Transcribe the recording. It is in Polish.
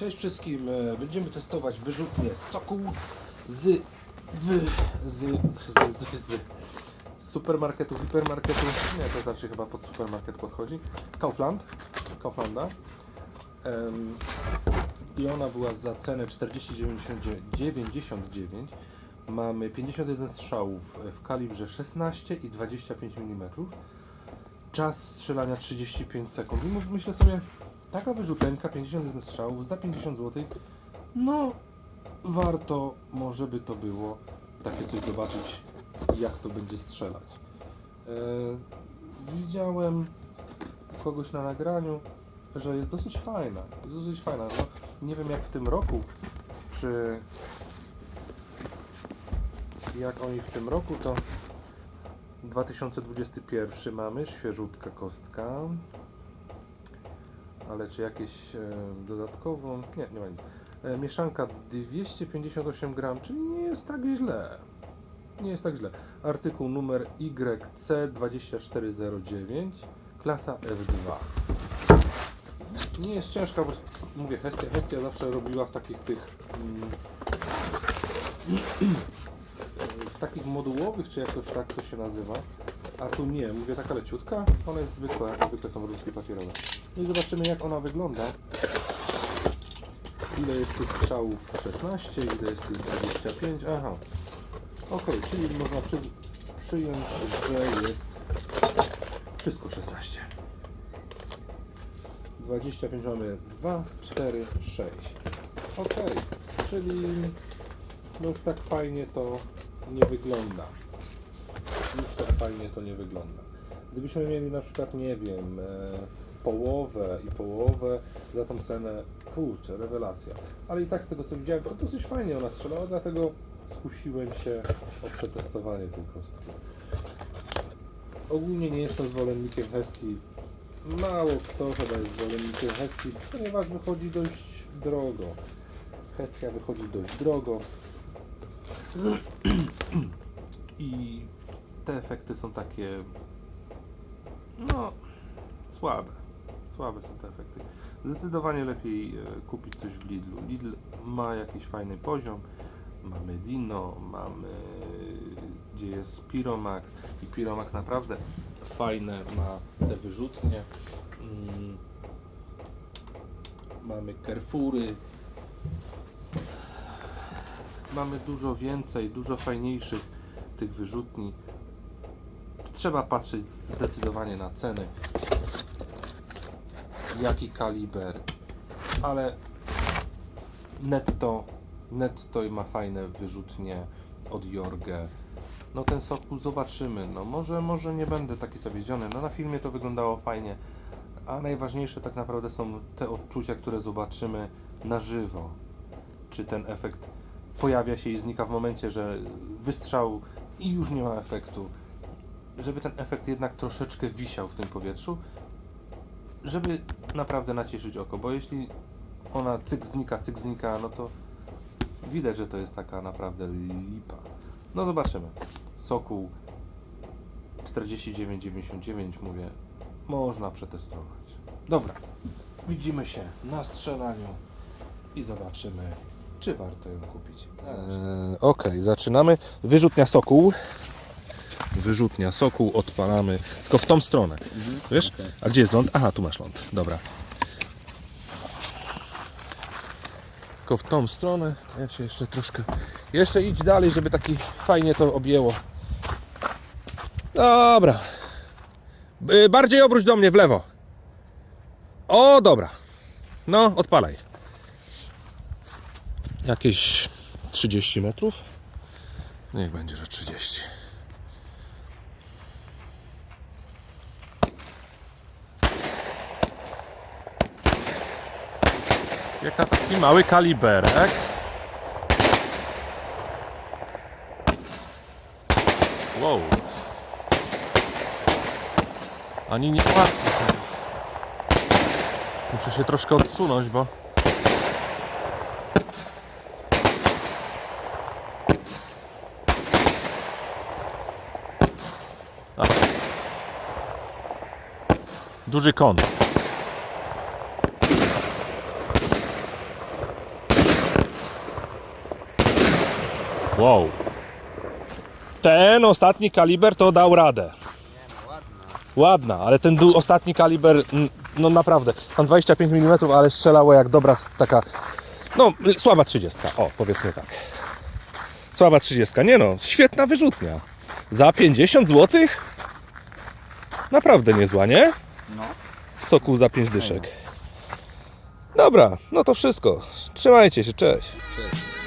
Cześć wszystkim. E, Będziemy testować wyrzutnie soku z, w, z, z, z, z supermarketu, hipermarketu. Nie, to znaczy chyba pod supermarket podchodzi. Kaufland. Kauflanda. Em, I ona była za cenę 40,99. Mamy 51 strzałów w kalibrze 16 i 25 mm. Czas strzelania 35 sekund. I myślę sobie, taka wyrzuteńka 51 strzałów za 50 zł. No, warto może by to było takie coś zobaczyć, jak to będzie strzelać. E, widziałem kogoś na nagraniu, że jest dosyć fajna. Jest dosyć fajna. No, nie wiem jak w tym roku, czy jak oni w tym roku to 2021 mamy, świeżutka kostka. Ale czy jakieś e, dodatkowo? Nie, nie ma nic. E, mieszanka 258 gram, czyli nie jest tak źle. Nie jest tak źle. Artykuł numer YC2409, klasa F2. Nie jest ciężka, bo mówię, Hestia, Hestia zawsze robiła w takich tych mm, takich modułowych, czy jakoś tak to się nazywa. A tu nie, mówię taka leciutka, zwykła, jak zwykle są rurki papierowe. No i zobaczymy jak ona wygląda. Ile jest tych strzałów? 16, ile jest tych 25? Aha. Ok, czyli można przy, przyjąć, że jest wszystko 16. 25 mamy 2, 4, 6. Ok, czyli no już tak fajnie to nie wygląda. Już tak fajnie to nie wygląda. Gdybyśmy mieli na przykład, nie wiem, e, połowę i połowę za tą cenę, kurczę, rewelacja. Ale i tak z tego co widziałem, to dosyć fajnie ona strzelała, dlatego skusiłem się o przetestowanie tej kostki. Ogólnie nie jestem zwolennikiem Hestii. Mało kto chyba jest zwolennikiem Hestii, ponieważ wychodzi dość drogo. Hestia wychodzi dość drogo. I te efekty są takie no słabe. Słabe są te efekty. Zdecydowanie lepiej e, kupić coś w Lidlu. Lidl ma jakiś fajny poziom. Mamy Dino, mamy gdzie jest Piromax i Piromax naprawdę fajne ma te wyrzutnie. Mm, mamy Carrefoury, mamy dużo więcej, dużo fajniejszych tych wyrzutni. Trzeba patrzeć zdecydowanie na ceny. Jaki kaliber, ale netto, netto ma fajne wyrzutnie od Jorge. No ten soku zobaczymy. No może, może nie będę taki zawiedziony. No na filmie to wyglądało fajnie. A najważniejsze tak naprawdę są te odczucia, które zobaczymy na żywo. Czy ten efekt pojawia się i znika w momencie, że wystrzał i już nie ma efektu. Żeby ten efekt jednak troszeczkę wisiał w tym powietrzu, żeby naprawdę nacieszyć oko, bo jeśli ona cyk znika, cyk znika, no to widać, że to jest taka naprawdę lipa. No zobaczymy. Sokół 49,99 mówię, można przetestować. Dobra, widzimy się na strzelaniu i zobaczymy, czy warto ją kupić. E, Okej, zaczynamy. Wyrzutnia sokół. Wyrzutnia sokół, odpalamy. Tylko w tą stronę. Wiesz? A gdzie jest ląd? Aha, tu masz ląd. Dobra. Tylko w tą stronę. Ja się jeszcze troszkę. Jeszcze idź dalej, żeby taki fajnie to objęło. Dobra. Y, Bardziej obróć do mnie w lewo. O, dobra. No, odpalaj. Jakieś 30 metrów? Niech będzie, że 30. Jak na taki mały kaliberek. Wow. Ani nie łatwo. Muszę się troszkę odsunąć, bo... Duży kąt. Wow. Ten ostatni kaliber to dał radę. Ładna, ale ten du- ostatni kaliber, no naprawdę, tam 25 mm, ale strzelało jak dobra taka, no słaba 30, o powiedzmy tak. Słaba 30, nie no, świetna wyrzutnia. Za 50 zł? Naprawdę niezła, nie? No. Soku za 5 dyszek. Dobra, no to wszystko. Trzymajcie się, cześć. Cześć.